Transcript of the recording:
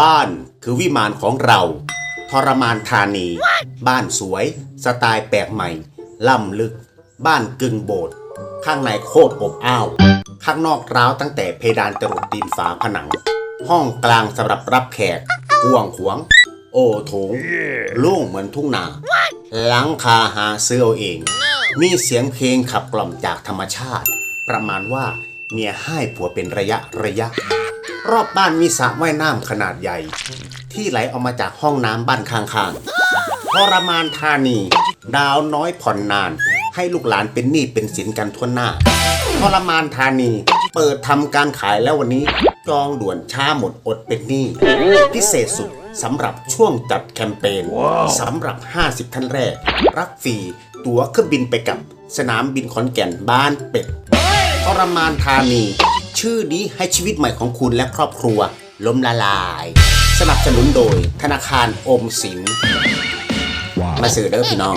บ้านคือวิมานของเรา ทรมานธานี บ้านสวย สไตล์แปลกใหม่ ล่ำลึก บ้านกึ่งโบสถ์ข้างในโคตรอบอ้าว ข้างนอกร้าวตั้งแต่เพดานจรดตีนฝาผนัง ห้องกลางสำหรับรับแขกกวงขวง โอ้โถงล่งเหมือนทุ่งนาหลังคาหาซื้อเอาเอง มีเสียงเพลงขับกล่อมจากธรรมชาติ ประมาณว่าเมียให้ผัวเป็นระยะระยะ รอบบ้านมีสระว่ายน้ำขนาดใหญ่ ที่ไหลออกมาจากห้องน้ำบ้านข้างๆทรมานธานี ดาวน้อยผ่อนนาน ให้ลูกหลานเป็นหนี้เป็นสินกันทั่วหน้าทรมานธานี เปิดทำการขายแล้ววันนี้จองด่วนช้าหมดอดเป็นหนี้พิเศษสุดสำหรับช่วงจัดแคมเปญสำหรับ 50 ท่านแรก รับฟรีตั๋วเครื่องบินไปกับสนามบินขอนแก่นบ้านเป็ดทรมานธานี ชื่อนี้ให้ชีวิตใหม่ของคุณและครอบครัว ล้มละลาย สนับสนุนโดยธนาคารอมสิน มาซื้อเด้อพี่น้อง